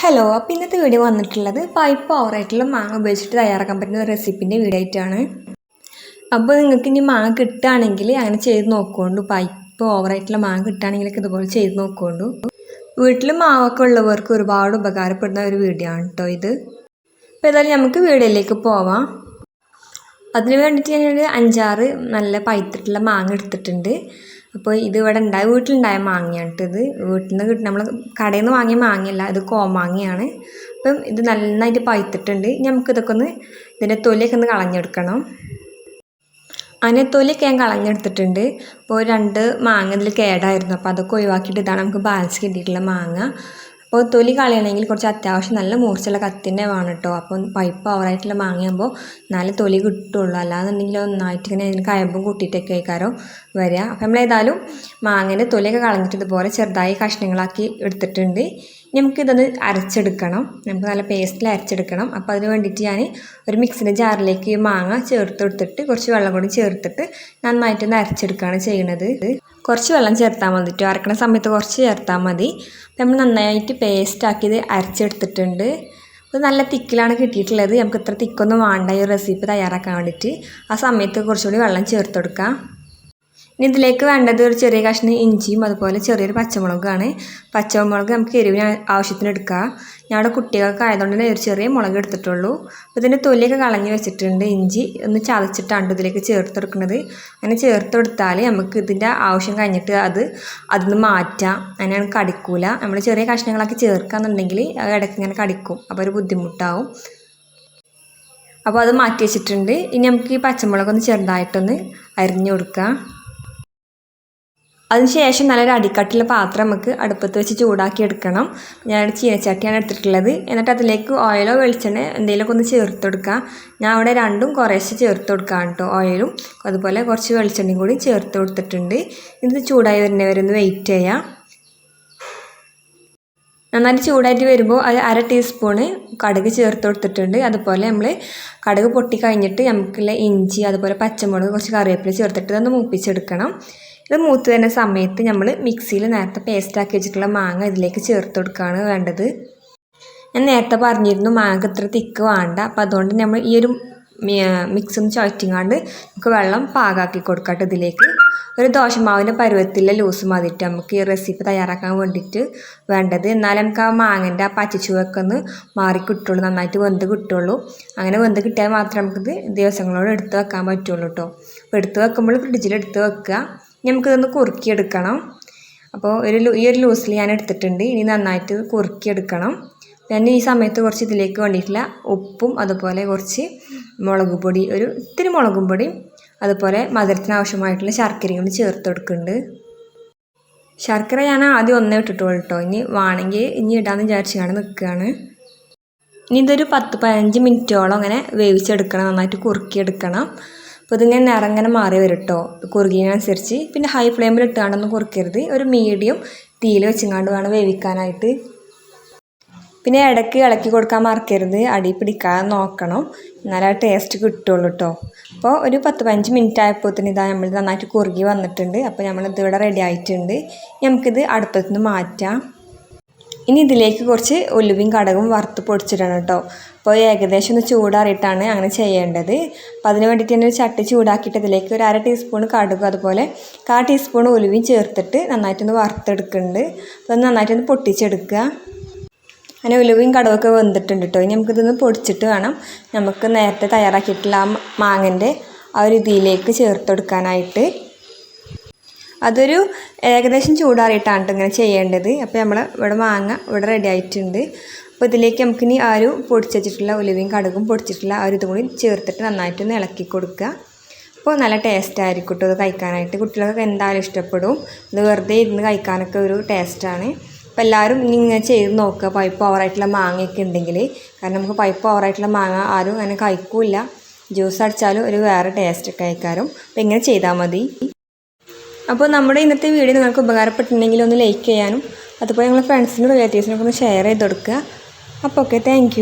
Hello അപ്പോൾ ഇന്നത്തെ video വന്നിട്ടുള്ളത് പൈപ്പ് ഓവറായിട്ടുള്ള മാങ്ങ ഉപയോഗിച്ചിട്ട് തയ്യാറാക്കാൻ പറ്റുന്ന ഒരു റെസിപ്പിന്റെ വീഡിയോ ആയിട്ടാണ്. അപ്പോൾ നിങ്ങൾക്ക് ഇനി മാങ്ങ കിട്ടുകയാണെങ്കിൽ അങ്ങനെ ചെയ്ത് നോക്കുകൊണ്ടു. പൈപ്പ് ഓവറായിട്ടുള്ള മാങ്ങ കിട്ടുകയാണെങ്കിലൊക്കെ ഇതുപോലെ ചെയ്ത് നോക്കുകൊണ്ടു. വീട്ടിൽ മാവൊക്കെ ഉള്ളവർക്ക് ഒരുപാട് ഉപകാരപ്പെടുന്ന ഒരു വീഡിയോ ആണ് കേട്ടോ ഇത്. അപ്പോൾ ഏതായാലും നമുക്ക് വീഡിയോയിലേക്ക് പോവാം. അതിന് വേണ്ടിയിട്ട് ഞാനൊരു അഞ്ചാറ് നല്ല പൈത്തിട്ടുള്ള മാങ്ങ എടുത്തിട്ടുണ്ട്. അപ്പോൾ ഇത് ഇവിടെ ഉണ്ടായ വീട്ടിലുണ്ടായ മാങ്ങയാണ് ഇത്. വീട്ടിൽ നിന്ന് കിട്ടുന്ന നമ്മൾ കടയിൽ നിന്ന് വാങ്ങിയ മാങ്ങയല്ല ഇത് കോമാങ്ങയാണ്. അപ്പം ഇത് നന്നായിട്ട് പഴുത്തിട്ടുണ്ട്. നമുക്ക് ഇതൊക്കെ ഒന്ന് ഇതിന്റെ തൊലിയൊക്കെ ഒന്ന് കളഞ്ഞെടുക്കണം. അതിന്റെ തൊലിയൊക്കെ ഞാൻ കളഞ്ഞെടുത്തിട്ടുണ്ട്. അപ്പോൾ രണ്ട് മാങ്ങ ഇതിൽ കേടായിരുന്നു. അപ്പോൾ അതൊക്കെ ഒഴിവാക്കിയിട്ട് ഇതാണ് നമുക്ക് ബാലൻസ് കിട്ടിയിട്ടുള്ള മാങ്ങ. അപ്പോൾ തൊലി കളയണമെങ്കിൽ കുറച്ച് അത്യാവശ്യം നല്ല മൂർച്ചയുള്ള കത്തിന്റെ വേണം കേട്ടോ. അപ്പം പൈപ്പ് ഓവറായിട്ടുള്ള മാങ്ങയാകുമ്പോൾ നല്ല തൊലി കിട്ടുള്ളൂ. അല്ലാന്നുണ്ടെങ്കിൽ ഒന്നായിട്ട് ഇങ്ങനെ അതിന് കയമ്പും കൂട്ടിയിട്ടൊക്കെ ആയിക്കാരോ വരിക. അപ്പം നമ്മൾ ഏതായാലും മാങ്ങേന്റെ തൊലിയൊക്കെ കളഞ്ഞിട്ട് ഇതുപോലെ ചെറുതായി കഷ്ണങ്ങളാക്കി എടുത്തിട്ടുണ്ട്. നമുക്കിതൊന്ന് അരച്ചെടുക്കണം. നമുക്ക് നല്ല പേസ്റ്റിൽ അരച്ചെടുക്കണം. അപ്പോൾ അതിന് വേണ്ടിയിട്ട് ഞാൻ ഒരു മിക്സിന്റെ ജാറിലേക്ക് മാങ്ങ ചേർത്ത് എടുത്തിട്ട് കുറച്ച് വെള്ളം കൂടി ചേർത്തിട്ട് നന്നായിട്ടൊന്ന് അരച്ചെടുക്കുകയാണ് ചെയ്യണത്. കുറച്ച് വെള്ളം ചേർത്താൽ മതി കേട്ടോ അരക്കണ സമയത്ത് കുറച്ച് ചേർത്താൽ മതി. നമ്മൾ നന്നായിട്ട് പേസ്റ്റാക്കിയത് അരച്ചെടുത്തിട്ടുണ്ട്. അത് നല്ല തിക്കിലാണ് കിട്ടിയിട്ടുള്ളത്. നമുക്ക് ഇത്ര തിക്കൊന്നും വേണ്ട ഈ റെസിപ്പി തയ്യാറാക്കാൻ വേണ്ടിയിട്ട്. ആ സമയത്ത് കുറച്ചുകൂടി വെള്ളം ചേർത്ത് കൊടുക്കാം ഇനി ഇതിലേക്ക് വേണ്ടത് ഒരു ചെറിയ കഷ്ണം ഇഞ്ചിയും അതുപോലെ ചെറിയൊരു പച്ചമുളകാണ് പച്ചമുളക് നമുക്ക് എരിവിന് ആവശ്യത്തിന് എടുക്കുക ഞങ്ങളുടെ കുട്ടികൾക്ക് ആയതുകൊണ്ട് തന്നെ ഒരു ചെറിയ മുളക് എടുത്തിട്ടുള്ളൂ. അപ്പോൾ ഇതിന്റെ തൊലിയൊക്കെ കളഞ്ഞ് വെച്ചിട്ടുണ്ട് ഇഞ്ചി. ഒന്ന് ചതച്ചിട്ടാണ് ഇതിലേക്ക് ചേർത്തെടുക്കുന്നത്. അങ്ങനെ ചേർത്തെടുത്താൽ നമുക്ക് ഇതിന്റെ ആവശ്യം കഴിഞ്ഞിട്ട് അത് അതിൽ നിന്ന് മാറ്റാം നമുക്ക് കടിക്കൂല. നമ്മൾ ചെറിയ കഷ്ണങ്ങളൊക്കെ ചേർക്കുകയെന്നുണ്ടെങ്കിൽ അത് ഇടയ്ക്ക് ഇങ്ങനെ കടിക്കും. അപ്പോൾ ഒരു ബുദ്ധിമുട്ടാവും. അപ്പോൾ അത് മാറ്റി വെച്ചിട്ടുണ്ട്. ഇനി നമുക്ക് ഈ പച്ചമുളകൊന്ന് ചെറുതായിട്ടൊന്ന് അരിഞ്ഞു കൊടുക്കാം. അതിനുശേഷം നല്ലൊരു അടിക്കട്ടിലെ പാത്രം നമുക്ക് അടുപ്പത്ത് വെച്ച് ചൂടാക്കി എടുക്കണം. ഞാൻ ചീനച്ചട്ടിയാണ് എടുത്തിട്ടുള്ളത്. എന്നിട്ട് അതിലേക്ക് ഓയിലോ വെളിച്ചെണ്ണ എന്തെങ്കിലുമൊക്കെ ഒന്ന് ചേർത്ത് കൊടുക്കാം ഞാൻ അവിടെ രണ്ടും കുറേശ്ശെ ചേർത്ത് കൊടുക്കാം കേട്ടോ ഓയിലും അതുപോലെ കുറച്ച് വെളിച്ചെണ്ണയും കൂടി ചേർത്ത് കൊടുത്തിട്ടുണ്ട്. ഇത് ചൂടായി വരുന്നവരെ ഒന്ന് വെയിറ്റ് ചെയ്യാം. നന്നായിട്ട് ചൂടായിട്ട് വരുമ്പോൾ അത് അര ടീസ്പൂണ് കടുക് ചേർത്ത് കൊടുത്തിട്ടുണ്ട്. അതുപോലെ നമ്മൾ കടുക് പൊട്ടി കഴിഞ്ഞിട്ട് നമുക്കുള്ള ഇഞ്ചി അതുപോലെ പച്ചമുളക് കുറച്ച് കറിവേപ്പില ചേർത്തിട്ട് ഇതൊന്ന് മൂപ്പിച്ചെടുക്കണം. ഇത് മൂത്ത് വരുന്ന സമയത്ത് നമ്മൾ മിക്സിയിൽ നേരത്തെ പേസ്റ്റാക്കി വെച്ചിട്ടുള്ള മാങ്ങ ഇതിലേക്ക് ചേർത്ത് കൊടുക്കുകയാണ് വേണ്ടത്. ഞാൻ നേരത്തെ പറഞ്ഞിരുന്നു മാങ്ങ ഇത്ര തിക്ക് വേണ്ട. അപ്പോൾ അതുകൊണ്ട് നമ്മൾ ഈ ഒരു മിക്സ് ചുഴറ്റിങ്ങാണ്ട് നമുക്ക് വെള്ളം പാകാക്കി കൊടുക്കട്ടെ ഇതിലേക്ക്. ഒരു ദോശമാവിന്റെ പരുവത്തിലെ ലൂസ് മതിയിട്ട് നമുക്ക് ഈ റെസിപ്പി തയ്യാറാക്കാൻ വേണ്ടിയിട്ട് വേണ്ടത്. എന്നാലും നമുക്ക് ആ മാങ്ങന്റെ ആ പച്ചച്ചുവൊക്കെ ഒന്ന് മാറി കിട്ടുള്ളൂ നന്നായിട്ട് വെന്ത് കിട്ടുള്ളൂ. അങ്ങനെ വെന്ത് കിട്ടിയാൽ മാത്രമേ നമുക്കിത് ദിവസങ്ങളോട് എടുത്ത് വെക്കാൻ പറ്റുള്ളൂ കേട്ടോ അപ്പോൾ എടുത്ത് വെക്കുമ്പോൾ ഫ്രിഡ്ജിൽ എടുത്ത് വെക്കുക. നമുക്കിതൊന്ന് കുറുക്കിയെടുക്കണം. അപ്പോൾ ഒരു ഈ ഒരു ലൂസിൽ ഞാൻ എടുത്തിട്ടുണ്ട്. ഇനി നന്നായിട്ട് കുറുക്കിയെടുക്കണം. ഞാൻ ഈ സമയത്ത് കുറച്ച് ഇതിലേക്ക് വേണ്ടിയിട്ടുള്ള ഉപ്പും അതുപോലെ കുറച്ച് മുളക് പൊടി ഒരു ഇത്തിരി മുളകും പൊടിയും അതുപോലെ മധുരത്തിന് ആവശ്യമായിട്ടുള്ള ശർക്കരയും ചേർത്ത് കൊടുക്കുന്നുണ്ട്. ശർക്കര ഞാൻ ആദ്യം ഒന്നേ ഇട്ടിട്ടുള്ളൂ കേട്ടോ ഇനി വേണമെങ്കിൽ ഇനി ഇടാമെന്ന് വിചാരിച്ചാണ് നിൽക്കുകയാണ്. ഇനി ഇതൊരു പത്ത് പതിനഞ്ച് മിനിറ്റോളം അങ്ങനെ വേവിച്ചെടുക്കണം നന്നായിട്ട് കുറുക്കിയെടുക്കണം. അപ്പോൾ ഇതിങ്ങനെ നിറങ്ങനെ മാറി വരും കേട്ടോ കുറുകിയതിനനുസരിച്ച് പിന്നെ ഹൈ ഫ്ലെയിമിൽ ഇട്ടാണ്ടൊന്നും കുറുക്കരുത്. ഒരു മീഡിയം തീയിൽ വെച്ചിങ്ങാണ്ട് വേണം വേവിക്കാനായിട്ട്. പിന്നെ ഇടയ്ക്ക് ഇളക്കി കൊടുക്കാൻ മറക്കരുത്. അടി പിടിക്കാൻ നോക്കണം. എന്നാലേ ടേസ്റ്റ് കിട്ടുള്ളൂ കേട്ടോ അപ്പോൾ ഒരു പത്ത് പതിനഞ്ച് മിനിറ്റ് ആയപ്പോൾ തന്നെ ഇതാ നമ്മൾ നന്നായിട്ട് കുറുകി വന്നിട്ടുണ്ട്. അപ്പോൾ നമ്മളിത് ഇവിടെ റെഡി ആയിട്ടുണ്ട്. നമുക്കിത് അടുപ്പത്തുനിന്ന് മാറ്റാം. ഇനി ഇതിലേക്ക് കുറച്ച് ഉലുവയും കടകും വറുത്ത് പൊടിച്ചിടണം കേട്ടോ. അപ്പോൾ ഏകദേശം ഒന്ന് ചൂടാറിയിട്ടാണ് അങ്ങനെ ചെയ്യേണ്ടത്. അപ്പോൾ അതിന് വേണ്ടിയിട്ട് തന്നെ ഒരു ചട്ടി ചൂടാക്കിയിട്ട് ഇതിലേക്ക് ഒരു അര ടീസ്പൂൺ കടുക് അതുപോലെ കാ ടീസ്പൂൺ ഉലുവയും ചേർത്തിട്ട് നന്നായിട്ടൊന്ന് വറുത്തെടുക്കുന്നുണ്ട്. അപ്പോൾ നന്നായിട്ടൊന്ന് പൊട്ടിച്ചെടുക്കുക. അങ്ങനെ ഉലുവയും കടവൊക്കെ വെന്തിട്ടുണ്ട് കേട്ടോ. ഇനി നമുക്കിതൊന്ന് പൊടിച്ചിട്ട് വേണം നമുക്ക് നേരത്തെ തയ്യാറാക്കിയിട്ടുള്ള ആ മാങ്ങന്റെ ആ ഒരു ഇതിലേക്ക് ചേർത്തെടുക്കാനായിട്ട്. അതൊരു ഏകദേശം ചൂടാറിയിട്ടാണ് ഇങ്ങനെ ചെയ്യേണ്ടത്. അപ്പോൾ നമ്മൾ ഇവിടെ മാങ്ങ ഇവിടെ റെഡി ആയിട്ടുണ്ട്. അപ്പോൾ ഇതിലേക്ക് നമുക്കിനി ആ ഒരു പൊടിച്ചിട്ടുള്ള ഉലുവയും കടുകും പൊടിച്ചിട്ടുള്ള ആ ഒരു ഇതും കൂടി ചേർത്തിട്ട് നന്നായിട്ടൊന്ന് ഇളക്കി കൊടുക്കുക. അപ്പോൾ നല്ല ടേസ്റ്റ് ആയിരിക്കും കേട്ടോ അത് കഴിക്കാനായിട്ട്. കുട്ടികൾക്ക് എന്തായാലും ഇഷ്ടപ്പെടും. ഇത് വെറുതെ ഇരുന്ന് കഴിക്കാനൊക്കെ ഒരു ടേസ്റ്റാണ് അപ്പോൾ എല്ലാവരും ഇനി ഇങ്ങനെ ചെയ്ത് നോക്കുക. പൈപ്പ് ഓവറായിട്ടുള്ള മാങ്ങയൊക്കെ ഉണ്ടെങ്കിൽ കാരണം നമുക്ക് പൈപ്പ് ഓവറായിട്ടുള്ള മാങ്ങ ആരും അങ്ങനെ കഴിക്കില്ല. ജ്യൂസ് അടിച്ചാലും ഒരു വേറെ ടേസ്റ്റ് ഒക്കെ കഴിക്കാറും അപ്പോൾ ഇങ്ങനെ ചെയ്താൽ മതി. അപ്പോൾ നമ്മുടെ ഇന്നത്തെ വീഡിയോ നിങ്ങൾക്ക് ഉപകാരപ്പെട്ടിട്ടുണ്ടെങ്കിൽ ഒന്ന് ലൈക്ക് ചെയ്യാനും അതുപോലെ നിങ്ങളുടെ ഫ്രണ്ട്സിനും റിലേറ്റീവ്സിനൊക്കെ ഒന്ന് ഷെയർ ചെയ്ത് കൊടുക്കുക. അപ്പോൾ ഓക്കെ താങ്ക്